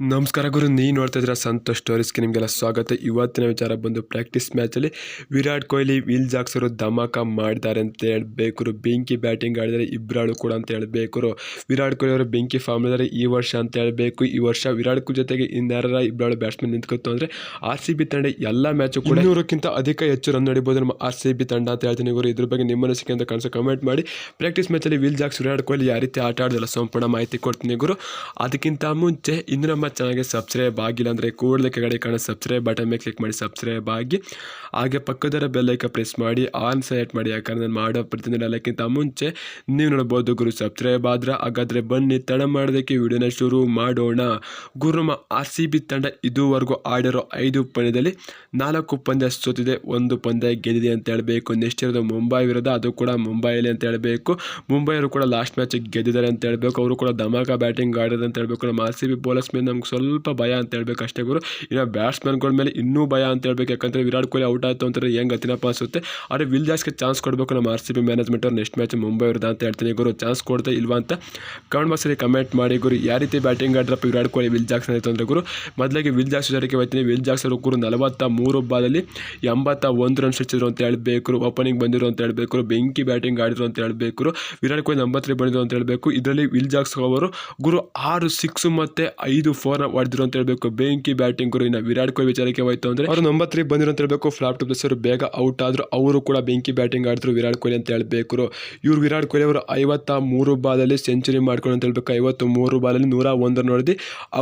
ನಮಸ್ಕಾರ ಗುರು ನೀ ನೋಡ್ತಾ ಇದ್ದೀರಾ ಸಂತೋಷ್ ಸ್ಟೋರೀಸ್ಗೆ ನಿಮಗೆಲ್ಲ ಸ್ವಾಗತ. ಇವತ್ತಿನ ವಿಚಾರ ಬಂದು ಪ್ರಾಕ್ಟೀಸ್ ಮ್ಯಾಚಲ್ಲಿ ವಿರಾಟ್ ಕೊಹ್ಲಿ, ವಿಲ್ ಜಾಕ್ಸರು ಧಮಾಕ ಮಾಡಿದ್ದಾರೆ ಅಂತ ಹೇಳಬೇಕು ಬೆಂಕಿ ಬ್ಯಾಟಿಂಗ್ ಆಡಿದರೆ ಇಬ್ಬರಾಳು ಕೂಡ ಅಂತ ಹೇಳಬೇಕು ವಿರಾಟ್ ಕೊಹ್ಲಿ ಅವರು ಬೆಂಕಿ ಫಾರ್ಮ್ ಇದ್ದಾರೆ ಈ ವರ್ಷ ಅಂತ ಹೇಳಬೇಕು. ಈ ವರ್ಷ ವಿರಾಟ್ ಕೊಹ್ಲಿ ಜೊತೆಗೆ ಇನ್ನಾರ ಇಬ್ಬರಾಳು ಬ್ಯಾಟ್ಸ್ಮನ್ ನಿಂತ್ಕೊತು ಅಂದರೆ ಆರ್ ಸಿ ಬಿ ತಂಡ ಎಲ್ಲ ಮ್ಯಾಚು ಕೂಡ ಇನ್ನೂರಕ್ಕಿಂತ ಅಧಿಕ ಹೆಚ್ಚು ರನ್ ನಡಿಬೋದು ನಮ್ಮ ಆರ್ ಸಿ ಬಿ ತಂಡ ಅಂತ ಹೇಳ್ತೀನಿ ಗುರು. ಇದ್ರ ಬಗ್ಗೆ ನಿಮ್ಮ ಅನಿಸಿಕೆ ಅಂತ ಕಾಣಿಸೋ ಕಮೆಂಟ್ ಮಾಡಿ. ಪ್ರಾಕ್ಟೀಸ್ ಮ್ಯಾಚಲ್ಲಿ ವಿಲ್ ಜಾಕ್ಸ್, ವಿರಾಟ್ ಕೊಹ್ಲಿ ಯಾವ ರೀತಿ ಆಟ ಆಡೋದಿಲ್ಲ ಸಂಪೂರ್ಣ ಮಾಹಿತಿ ಕೊಡ್ತೀನಿ ಗುರು. ಅದಕ್ಕಿಂತ ಮುಂಚೆ ಇಂದು ಚಾನಲ್ಗೆ ಸಬ್ಸ್ಕ್ರೈಬ್ ಆಗಿಲ್ಲ ಅಂದರೆ ಕೂಡಲೇ ಕೆಳಗಡೆ ಕಾಣೋ ಸಬ್ಸ್ಕ್ರೈಬ್ ಬಟನ್ ಮೇಲೆ ಕ್ಲಿಕ್ ಮಾಡಿ, ಸಬ್ಸ್ಕ್ರೈಬ್ ಆಗಿ. ಹಾಗೆ ಪಕ್ಕದರ ಬೆಲ್ಲೈಕ ಪ್ರೆಸ್ ಮಾಡಿ ಆನ್ ಸೆಲೆಕ್ಟ್ ಮಾಡಿ. ಯಾಕಂದ್ರೆ ನಾನು ಮಾಡೋ ಪ್ರತಿದಿನ ಎಲ್ಲಕ್ಕಿಂತ ಮುಂಚೆ ನೀವು ನೋಡ್ಬೋದು ಗುರು ಸಬ್ಸ್ಕ್ರೈಬ್ ಆದ್ರೆ ಹಾಗಾದರೆ ಬನ್ನಿ, ತಡ ಮಾಡೋದಕ್ಕೆ ವಿಡಿಯೋನ ಶುರು ಮಾಡೋಣ. ಗುರು ನಮ್ಮ ಆರ್ ಸಿ ಬಿ ತಂಡ ಇದುವರೆಗೂ ಆಡಿರೋ ಐದು ಪಂದ್ಯದಲ್ಲಿ ನಾಲ್ಕು ಪಂದ್ಯ ಸೋತಿದೆ, ಒಂದು ಪಂದ್ಯ ಗೆದ್ದಿದೆ ಅಂತ ಹೇಳಬೇಕು. ನೆಕ್ಸ್ಟ್ ಇರೋದು ಮುಂಬೈ ವಿರುದ್ಧ ಅದು ಕೂಡ ಮುಂಬೈಯಲ್ಲಿ ಅಂತ ಹೇಳಬೇಕು. ಮುಂಬೈಯವರು ಕೂಡ ಲಾಸ್ಟ್ ಮ್ಯಾಚ್ ಗೆದ್ದಿದ್ದಾರೆ ಅಂತ ಹೇಳಬೇಕು. ಅವರು ಕೂಡ ಧಮಾಕ ಬ್ಯಾಟಿಂಗ್ ಆಡಿದ್ರು ಅಂತ ಹೇಳಬೇಕು. ನಮ್ಮ ಆರ್ ಸಿ ಬಿ ಬೌಲರ್ಸ್ ಮೇಲೆ ನಮ್ಗೆ ಸ್ವಲ್ಪ ಭಯ ಅಂತ ಹೇಳ್ಬೇಕು ಅಷ್ಟೇ ಗುರು. ಇನ್ನು ಬ್ಯಾಟ್ಸ್ಮನ್ಗಳ ಮೇಲೆ ಇನ್ನೂ ಭಯ ಅಂತ ಹೇಳ್ಬೇಕು. ಯಾಕಂದರೆ ವಿರಾಟ್ ಕೊಹ್ಲಿ ಔಟ್ ಆಯಿತು ಅಂತಾರೆ, ಹೆಂಗೆ ಗತಿನಪ್ಪ ಅನಿಸುತ್ತೆ. ಆದರೆ ವಿಲ್ ಜಾಸ್ಗೆ ಚಾನ್ಸ್ ಕೊಡಬೇಕು ನಮ್ಮ ಆರ್ ಸಿ ಬಿ ಮ್ಯಾನೇಜ್ಮೆಂಟ್ ಅವ್ರು ನೆಕ್ಸ್ಟ್ ಮ್ಯಾಚ್ ಮುಂಬೈ ಅವ್ರದ್ದು ಅಂತ ಹೇಳ್ತೀನಿ ಗುರು. ಚಾನ್ಸ್ ಕೊಡ್ತಾ ಇಲ್ವಾ ಅಂತ ಕಮೆಂಟ್ ಬಾಕ್ಸಲ್ಲಿ ಕಮೆಂಟ್ ಮಾಡಿ ಗುರು. ಯಾವ ರೀತಿ ಬ್ಯಾಟಿಂಗ್ ಆಡ್ರಪ್ಪ ವಿರಾಟ್ ಕೊಹ್ಲಿ ವಿಲ್ ಜಾಕ್ಸ್ ಆಯಿತು ಅಂದರೆ ಗುರು? ಮೊದಲಿಗೆ ವಿಲ್ ಜಾಕ್ಸ್ ಜೊತೆಗೆ ಹೋಗ್ತೀನಿ. ವಿಲ್ ಜಾಕ್ಸ್ ಅವರು ಗುರು ನಲವತ್ತ ಮೂರು ಬಾಲಲ್ಲಿ ಎಂಬತ್ತ ಒಂದು ರನ್ ಹಚ್ಚಿದ್ರು ಅಂತ ಹೇಳಬೇಕು ಓಪನಿಂಗ್ ಬಂದಿರು ಅಂತ ಹೇಳಬೇಕು ಬೆಂಕಿ ಬ್ಯಾಟಿಂಗ್ ಆಡಿದ್ರು ಅಂತ ಹೇಳಬೇಕು ವಿರಾಟ್ ಕೊಹ್ಲಿ ನಂಬತ್ರಿ ಬಂದಿದ್ರು ಅಂತ ಹೇಳಬೇಕು. ಇದರಲ್ಲಿ ವಿಲ್ ಜಾಕ್ಸ್ ಅವರು ಗುರು ಆರು ಸಿಕ್ಸ್ ಮತ್ತು ಐದು ಫೋರ್ನ ಹೊಡೆದ್ರು ಅಂತ ಹೇಳಬೇಕು. ಬೆಂಕಿ, ಬ್ಯಾಟಿಂಗ್ ಗುರು, ಇನ್ನು ವಿರಾಟ್ ಕೊಹ್ಲಿ ವಿಚಾರಕ್ಕೆ ಹೋಯ್ತು ಅಂದರೆ ಅವರು ನಂಬತ್ರಿ ಬಂದಿರೋ ಅಂತ ಹೇಳಬೇಕು. ಫ್ಲಾಪ್ ಟು ಅವರು ಬೇಗ ಔಟ್ ಆದ್ರು. ಅವರು ಕೂಡ ಬೆಂಕಿ, ಬ್ಯಾಟಿಂಗ್ ಆಡಿದ್ರು ವಿರಾಟ್ ಕೊಹ್ಲಿ ಅಂತ ಹೇಳಬೇಕು ಇವ್ರು ವಿರಾಟ್ ಕೊಹ್ಲಿ ಅವರು ಐವತ್ತ ಮೂರು ಬಾಲಲ್ಲಿ ಸೆಂಚುರಿ ಮಾಡ್ಕೊಂಡು ಅಂತ ಹೇಳ್ಬೇಕು. ಐವತ್ತು ಮೂರು ಬಾಲಲ್ಲಿ ನೂರ ಒಂದರ ನೋಡಿದು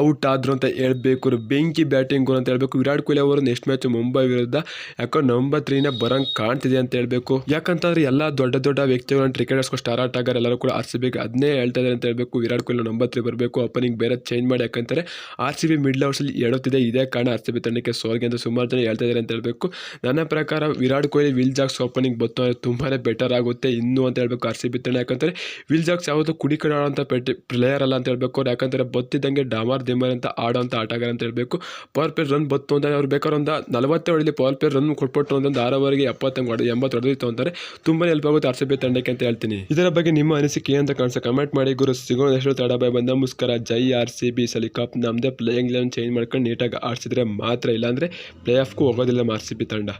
ಔಟ್ ಆದ್ರು ಅಂತ ಹೇಳಬೇಕು ಬೆಂಕಿ, ಬ್ಯಾಟಿಂಗ್ ಅಂತ ಹೇಳಬೇಕು. ವಿರಾಟ್ ಕೊಹ್ಲಿ ಅವರು ನೆಕ್ಸ್ಟ್ ಮ್ಯಾಚ್ ಮುಂಬೈ ವಿರುದ್ಧ ಯಾಕೋ ನಂಬರ್ ತ್ರೀನ ಬರಂಗ್ ಕಾಣ್ತಿದೆ ಅಂತ ಹೇಳಬೇಕು. ಯಾಕಂತಂದ್ರೆ ಎಲ್ಲ ದೊಡ್ಡ ದೊಡ್ಡ ವ್ಯಕ್ತಿಗಳನ್ನ ಕ್ರಿಕೆಟರ್ಸ್ ಸ್ಟಾರ್ ಸ್ಟಾರ್ಟ್ ಆಗಾರ ಎಲ್ಲರೂ ಕೂಡ ಆರಿಸಬೇಕು ಅದನ್ನೇ ಹೇಳ್ತಾ ಇದ್ದಾರೆ ಅಂತ ಹೇಳಬೇಕು. ವಿರಾಟ್ ಕೊಹ್ಲಿ ನಂಬರ್ ತ್ರೀ ಬರಬೇಕು. ಓಪನಿಂಗ್ ಬೇರೆ ಚೇಂಜ್ ಮಾಡಿ ಯಾಕಂತಾರೆ ಆರ್ ಸಿ ಬಿ ಮಿಡ್ಲ್ ಓವರ್ಸಲ್ಲಿ ಹೇಳುತ್ತಿದೆ ಇದೇ ಕಾರಣ ಆರ್ ಸಿ ಬಿ ತಂಡಕ್ಕೆ ಸೋಲ್ಗೆ ಅಂತ ಸುಮಾರು ಜನ ಹೇಳ್ತಾ ಇದ್ದಾರೆ ಅಂತ ಹೇಳಬೇಕು. ನನ್ನ ಪ್ರಕಾರ Virat Kohli, Will Jacks opening ಬತ್ತು ಅಂದರೆ ತುಂಬಾ ಬೆಟರ್ ಆಗುತ್ತೆ ಇನ್ನು ಅಂತ ಹೇಳಬೇಕು ಆರ್ ಸಿ ಬಿ ತಂಡ. ಯಾಕಂದರೆ ವಿಲ್ ಜಾಕ್ಸ್ ಯಾವುದು ಕುಡಿ ಕಡೆ ಆಡೋಂಥ ಪ್ಲೇಯರ್ ಅಲ್ಲ ಅಂತ ಹೇಳಬೇಕು. ಅವ್ರು ಯಾಕಂದರೆ ಬತ್ತಿದ್ದಂಗೆ ಡಾಮರ್ ದಿಮರ್ ಅಂತ ಆಡೋಂಥ ಆಟಗಾರ ಅಂತ ಹೇಳಬೇಕು. ಪವರ್ ಪ್ಲೇ ರನ್ ಬತ್ತು ಅಂತ ಅವ್ರು ಬೇಕಾದ್ರೆ ಒಂದು ನಲವತ್ತೇ ಪವರ್ ಪ್ಲೇ ರನ್ ಕೊಟ್ಬಿಟ್ಟು ಒಂದು ಆರವರೆಗೆ ಎಪ್ಪತ್ತಂಗೆ ಹೊಡೆದು ಎಂಬತ್ತು ಹೊಡೆದಿತ್ತು ಅಂತಾರೆ ತುಂಬಾ ಹೆಲ್ಪ್ ಆಗುತ್ತೆ ಆರ್ ಸಿ ಬಿ ತಂಡಕ್ಕೆ ಅಂತ ಹೇಳ್ತೀನಿ. ಇದರ ಬಗ್ಗೆ ನಿಮ್ಮ ಅನಿಸಿಕೆ ಅಂತ ಕಾಣಿಸ್ತಾ ಕಮೆಂಟ್ ಮಾಡಿ ಗುರು. ಸಿಗೋಣ. ಎಷ್ಟು ತಡ ಬಾಯ್ ಬಂದ ನಮಸ್ಕಾರ ಜೈ ಆರ್ ಸಿ ಬಿ ಸಲಿ ಕಪ್ ನಮ್ಮದೇ ಪ್ಲೇಯಿಂಗ್ ಲೆವೆನ್ ಚೇಂಜ್ ಮಾಡ್ಕೊಂಡು ನೀಟಾಗಿ ಆಡಿಸಿದ್ರೆ ಮಾತ್ರ ಇಲ್ಲಾಂದರೆ ಪ್ಲೇ ಆಫ್ಗೂ ಹೋಗೋದಿಲ್ಲ ಬಿ ತಂಡ.